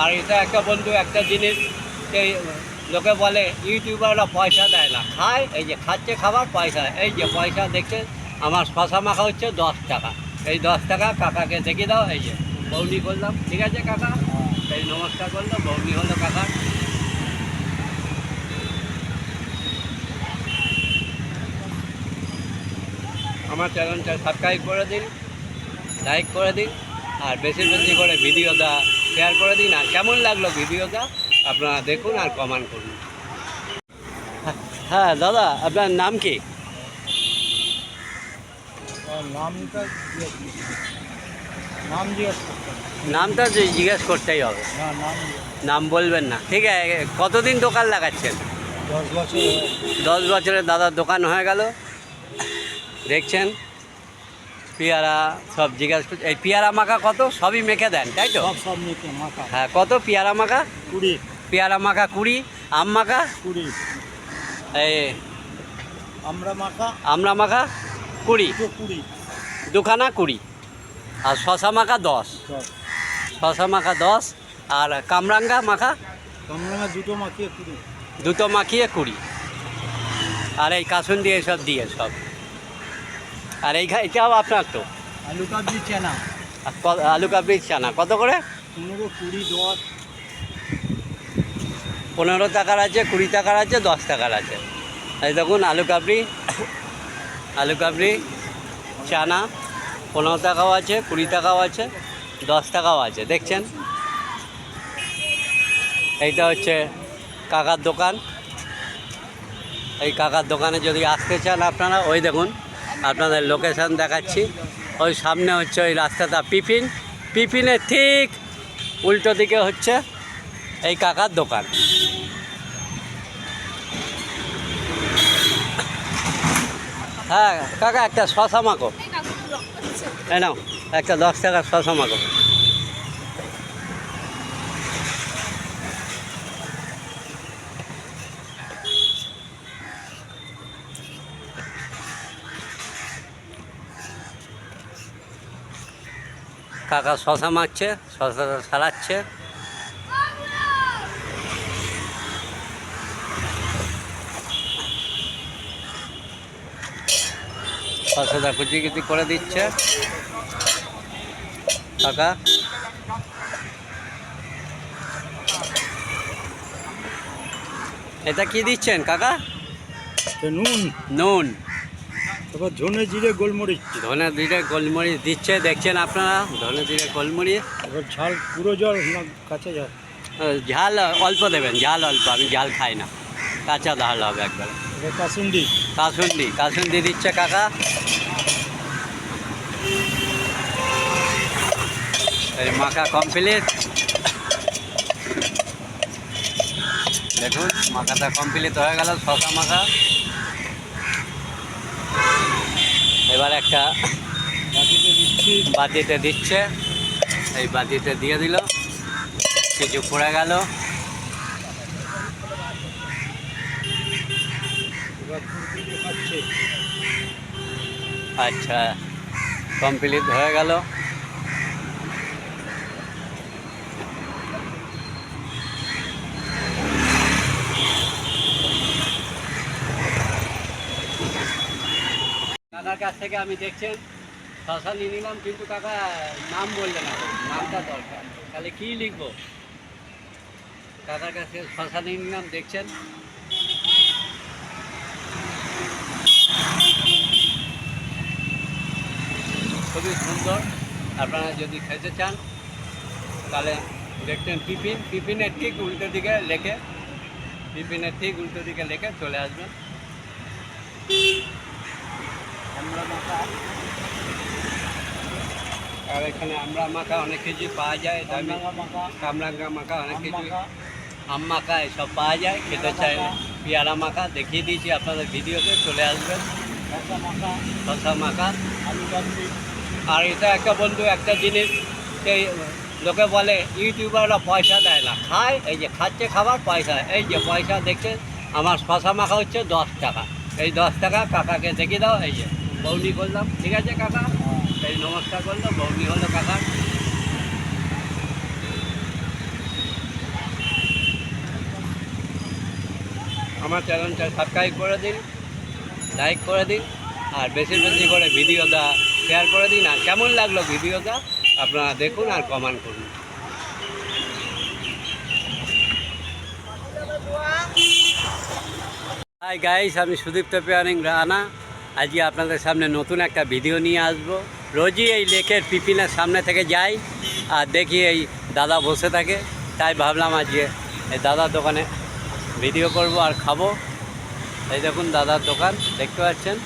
আর এটা একটা বন্ধু, একটা জিনিস লোকে বলে, ইউটিউবাররা পয়সা দেয় না। খায়, এই যে খাচ্ছে খাবার, পয়সা এই যে পয়সা দেখছে, আমার শশা মাখা হচ্ছে দশ টাকা। এই দশ টাকা কাকাকে দেখে দাও, এই যে বৌনি করলাম ঠিক আছে কাকা? এই নমস্কার করল বৌনি হলো কাকা। আমার চ্যানেলটা সাবস্ক্রাইব করে দিন, লাইক করে দিন, আর বেশি বেশি করে ভিডিওটা শেয়ার করে দিন আর কেমন লাগল ভিডিওটা আপনারা দেখুন আর কমেন্ট করুন। হ্যাঁ দাদা আপনার নাম কি? নামটা নাম জিজ্ঞেস নামটা যে জিজ্ঞেস করতেই হবে। নাম বলবেন না। ঠিক আছে কতদিন দোকান লাগাচ্ছেন? দশ বছর দশ বছরের দাদার দোকান হয়ে গেল। দেখছেন? পেয়ারা সব জিজ্ঞাসা করছে। এই পেয়ারা মাখা কত? সবই মেখে দেন তাই তো? সব মাথা হ্যাঁ কত? পেয়ারা মাখা? কুড়ি। পেয়ারা মাখা কুড়ি আম মাখা? কুড়ি। এই আমরা মাখা? আমরা মাখা কুড়ি। কুড়ি। দুখানা কুড়ি। আর শশা মাখা দশ। শশা মাখা দশ। আর কামরাঙ্গা মাখা? কামরাঙা দুটো মাখিয়ে কুড়ি। দুটো মাখিয়ে কুড়ি। আর এই কাসুন দিয়ে সব দিয়ে সব। আর এই এটাও আপনার তো। আলু কাবলি চেনা। আলু কাবলি চানা কত করে? পনেরো কুড়ি দশ। পনেরো টাকার আছে কুড়ি টাকার আছে দশ টাকার আছে। এই দেখুন আলু কাবলি আলু কাবলি চানা পনেরো টাকাও আছে কুড়ি টাকাও আছে দশ টাকাও আছে। দেখছেন? এইটা হচ্ছে কাকার দোকান। এই কাকার দোকানে যদি আসতে চান আপনারা ওই দেখুন আপনাদের লোকেশান দেখাচ্ছি। ওই সামনে হচ্ছে ওই রাস্তাটা পিপিন পিপিনের ঠিক উল্টো দিকে হচ্ছে এই কাকার দোকান। হ্যাঁ কাকা একটা শশা মাখো। নাও, একটা দশ টাকার শশা মাখো। কাকা শশা মারছে শশাটা সারাচ্ছে শশাটা কুচি কুচি করে দিচ্ছে। কাকা। এটা কি দিচ্ছেন কাকা? নুন। নুন। তারপর ধনে জিরে গোলমরিচ। ধনে জিরে গোলমরিচ দিচ্ছে দেখছেন আপনারা? ধনে জিরে গোলমরিচ। এবার ঝাল পুরো জল না কাঁচা জল ঝাল অল্প দেবেন ঝাল অল্প আমি ঝাল খাই না। কাঁচা ঝাল হবে একবার। কাসুন্ডি কাসুন্দি। কাসুন্দি দিচ্ছে কাকা। এই মাখা কমপ্লিট দেখুন মাখাটা কমপ্লিট হয়ে গেল শশা মাখা। এবার একটা বাতিতে দিচ্ছে। এই বাতিতে দিয়ে দিল। কিছু পড়ে গেল। আচ্ছা কমপ্লিট হয়ে গেল। কাকার কাছ থেকে আমি দেখছেন। শশা নিয়ে নিলাম, কিন্তু কাকা, নাম বললেন নামটা দরকার। তাহলে কি লিখব? কাকার কাছে শশা নিয়ে নিলাম, দেখছেন? খুবই সুন্দর। আপনারা যদি খেতে চান, তাহলে দেখছেন টিফিন। টিফিনের ঠিক উল্টো দিকে লেখে, টিফিনের ঠিক উল্টো দিকে লেখে চলে আসবেন। আমরা মাখা। আর এখানে আমরা মাখা অনেক কিছু পাওয়া যায় দামি কামরাঙ্গা মাখা। অনেক কিছু আম মাখা এসব পাওয়া যায় খেতে চাই পেয়ারা মাখা দেখিয়ে দিয়েছি আপনাদের ভিডিওতে চলে আসবেন। কাঁচা মাখা। আর এটা একটা বন্ধু একটা জিনিস সেই লোকে বলে ইউটিউবাররা পয়সা দেয় না। খায় এই যে খাচ্ছে খাবার পয়সা এই যে পয়সা দেখছে আমার শশা মাখা হচ্ছে দশ টাকা। এই দশ টাকা কাকাকে দেখে দাও এই যে। বৌনি করলাম ঠিক আছে কাকা। হ্যাঁ। তাই নমস্কার করল বৌনি হলো কাকা। আমার চ্যানেলটা সাবস্ক্রাইব করে দিন লাইক করে দিন আর বেশি বেশি করে ভিডিওটা শেয়ার করে দিন। আর কেমন লাগল ভিডিওটা আপনারা দেখুন আর কমেন্ট করুন। হাই গাইস আমি সুদীপ্ত পেয়ারিং রানা। আজকে আপনাদের সামনে নতুন একটা ভিডিও নিয়ে আসব। রোজই এই লেকের পিপিনার সামনে থেকে যাই আর দেখি এই দাদা বসে থাকে। তাই ভাবলাম আজকে এই দাদার দোকানে ভিডিও করব আর খাব। এই দেখুন দাদার দোকান, দেখতে পাচ্ছেন?